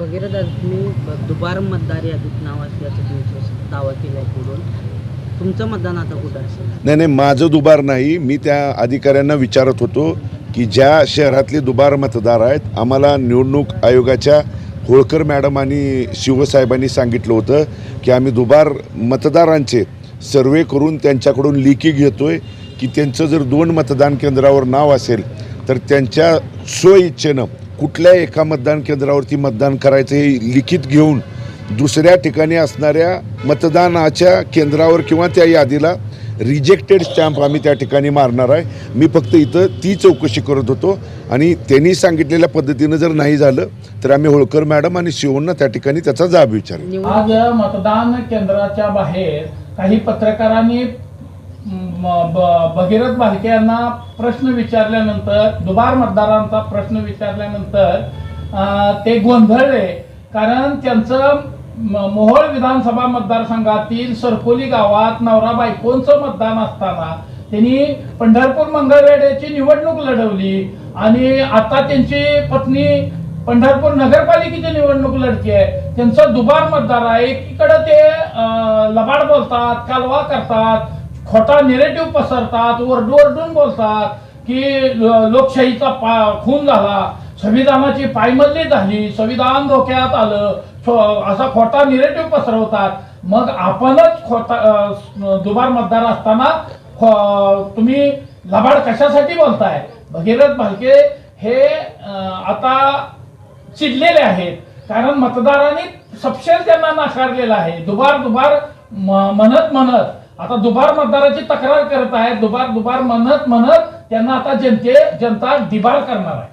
भगीरथ तुम्ही दुबार मतदार यादीत नाव असल्याचं तुमचं दावा केला पुढून. तुमचं मतदान आता कुठं असेल? नाही नाही माझं दुबार नाही. मी त्या अधिकाऱ्यांना विचारत होतो की ज्या शहरातले दुबार मतदार आहेत आम्हाला निवडणूक आयोगाच्या होळकर मॅडम आणि शिवसाहेबांनी सांगितलं होतं की आम्ही दुबार मतदारांचे सर्वे करून त्यांच्याकडून लिखी घेतोय की त्यांचं जर दोन मतदान केंद्रावर नाव असेल तर त्यांच्या स्वइच्छेनं कुठल्या एका मतदान केंद्रावरती मतदान करायचं हे लिखित घेऊन दुसऱ्या ठिकाणी असणाऱ्या मतदानाच्या केंद्रावर किंवा त्या यादीला रिजेक्टेड स्टॅम्प आम्ही त्या ठिकाणी मारणार आहे. मी फक्त इथं ती चौकशी करत होतो आणि त्यांनी सांगितलेल्या पद्धतीनं जर नाही झालं तर आम्ही होळकर मॅडम आणि शिवण्णा त्या ठिकाणी त्याचा जाब विचार आज मतदान केंद्राच्या बाहेर काही पत्रकारांनी भगीरथ भालके यांना प्रश्न विचारल्यानंतर दुबार मतदारांचा प्रश्न विचारल्यानंतर ते गोंधळले. कारण त्यांचं मोहोळ विधानसभा मतदारसंघातील सरकोली गावात नवरा बायकोंचं मतदान असताना त्यांनी पंढरपूर मंगळवेड्याची निवडणूक लढवली आणि आता त्यांची पत्नी पंढरपूर नगरपालिकेची निवडणूक लढते आहे त्यांचं दुबार मतदार आहे. एकीकडे ते अं, लबाड बोलतात कालवा करतात खोटा निरेटिव्ह पसरतात ओरडून बोलतात की लो- लोकशाहीचा पा खून झाला संविधानाची पायमल्ली झाली संविधान धोक्यात आलं असा खोटा निरेटिव्ह पसरवतात. मग आपणच खोटा दुबार मतदार असताना खो- तुम्ही लबाड कशासाठी बोलताय? भगीरथ भालके हे आता चिडलेले आहेत. कारण मतदारांनी सपशेल त्यांना नाकारलेला आहे. दुबार दुबार म- म्हणत म्हणत. आता दुबार मतदाराची तक्रार करत आहेत दुबार दुबार म्हणत म्हणत त्यांना आता जनते जनता डिबार करणार आहे.